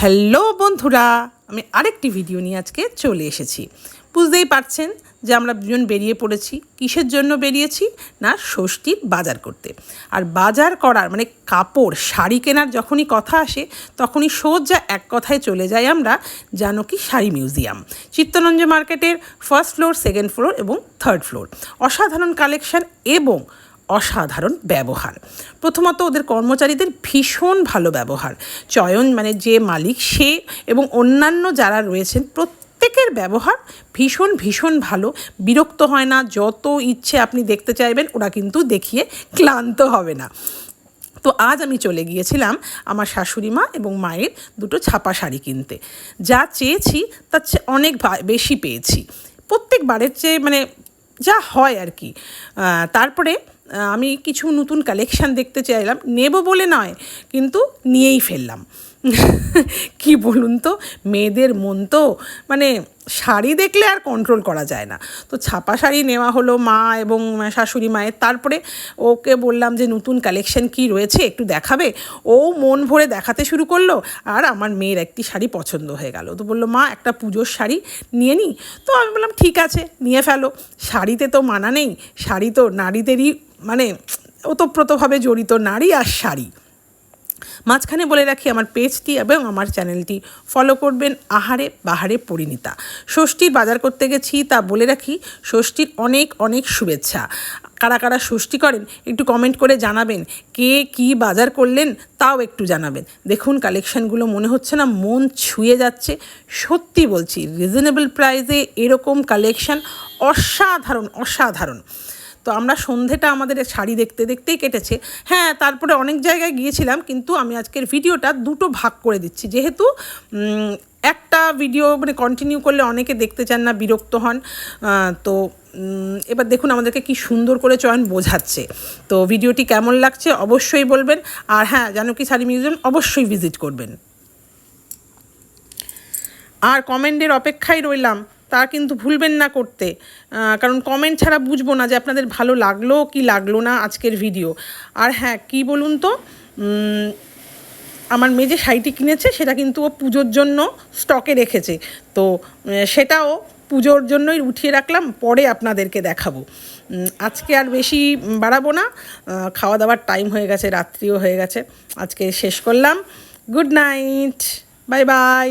Hello বন্ধুরা, আমি আরেকটি ভিডিও নিয়ে আজকে চলে এসেছি। বুঝতেই পারছেন যে আমরা দুজন বেরিয়ে পড়েছি। কিসের জন্য বেরিয়েছি? না ষষ্ঠীর বাজার করতে। আর বাজার করার মানে কাপড়, শাড়ি কেনার যখনই কথা আসে, তখনই সোজা এক কথায় চলে যাই আমরা জানকী শাড়ি মিউজিয়াম। চিত্তরঞ্জন মার্কেটের ফার্স্ট ফ্লোর, সেকেন্ড ফ্লোর এবং থার্ড ফ্লোর। অসাধারণ কালেকশন এবং অসাধারণ ব্যবহার। প্রথমত ওদের কর্মচারীদের ভীষণ ভালো ব্যবহার। চয়ন মানে যে মালিক সে এবং অন্যান্য যারা রয়েছেন, প্রত্যেকের ব্যবহার ভীষণ ভীষণ ভালো। বিরক্ত হয় না, যত ইচ্ছে আপনি দেখতে চাইবেন, ওরা কিন্তু দেখিয়ে ক্লান্ত হবে না। তো আজ আমি চলে গিয়েছিলাম আমার শাশুড়ি মা এবং মায়ের দুটো ছাপা শাড়ি কিনতে। যা চেয়েছি, তার চেয়ে অনেক বেশি পেয়েছি। প্রত্যেকবারের চেয়ে মানে যা হয় আর কি। তারপরে আমি কিছু নতুন কালেকশান দেখতে চাইলাম নেব বলে নয় কিন্তু নিয়েই ফেললাম। কি বলুন তো? মেয়েদের মন তো মানে শাড়ি দেখলে আর কন্ট্রোল করা যায় না। তো ছাপা শাড়ি নেওয়া হলো মা এবং শাশুড়ি মায়ের। তারপরে ওকে বললাম যে, নতুন কালেকশন কি রয়েছে? একটু দেখাবে? ও মন ভরে দেখাতে শুরু করল আর আমার মেয়ের একটি শাড়ি পছন্দ হয়ে গেল। তো বলল, মা, একটা পুজোর শাড়ি নিয়ে নিই তো আমি বললাম, ঠিক আছে, নিয়ে ফেলো। শাড়িতে তো মানা নেই। শাড়ি তো নারীদেরই মানে ওতপ্রোতভাবে জড়িত নারী আর শাড়ি। মাঝখানে বলে রাখি আমার পেজটি এবং আমার চ্যানেলটি। ফলো করবেন আহারে বাহারে পরিণীতা। ষষ্ঠীর বাজার করতে গেছি তা বলে রাখি, ষষ্ঠীর অনেক অনেক শুভেচ্ছা। কারা কারা ষষ্ঠী করেন, একটু কমেন্ট করে জানাবেন। কে কি বাজার করলেন, তাও একটু জানাবেন। দেখুন কালেকশানগুলো মনে হচ্ছে না, মন ছুঁয়ে যাচ্ছে। সত্যি বলছি রিজনেবল প্রাইসে এরকম কালেকশান অসাধারণ অসাধারণ। তো আমরা সন্ধেটা আমাদের শাড়ি দেখতে দেখতেই কেটেছে। হ্যাঁ তারপরে অনেক জায়গায় গিয়েছিলাম, কিন্তু আমি আজকের ভিডিওটা দুটো ভাগ করে দিচ্ছি। যেহেতু একটা ভিডিও মানে কন্টিনিউ করলে অনেকে দেখতে চান না, বিরক্ত হন তো এবার দেখুন আমাদেরকে কি সুন্দর করে চয়ন বোঝাচ্ছে। তো ভিডিওটি কেমন লাগছে অবশ্যই বলবেন, আর হ্যাঁ জানো কি শাড়ি মিউজিয়াম অবশ্যই ভিজিট করবেন। আর কমেন্টের অপেক্ষায় রইলাম। তা কিন্তু ভুলবেন না করতে। কারণ কমেন্ট ছাড়া বুঝব না যে আপনাদের ভালো লাগল কি লাগল না আজকের ভিডিও আর হ্যাঁ কি বলুন তো? আমার মেয়ে যে শাড়িটি কিনেছে, সেটা কিন্তু ও পুজোর জন্য স্টকে রেখেছে। তো সেটাও পুজোর জন্যই উঠিয়ে রাখলাম, পরে আপনাদেরকে দেখাবো। আজকে আর বেশি বাড়াবো না। খাওয়া দাওয়ার টাইম হয়ে গেছে, রাত্রিও হয়ে গেছে। আজকে শেষ করলাম। Good night bye bye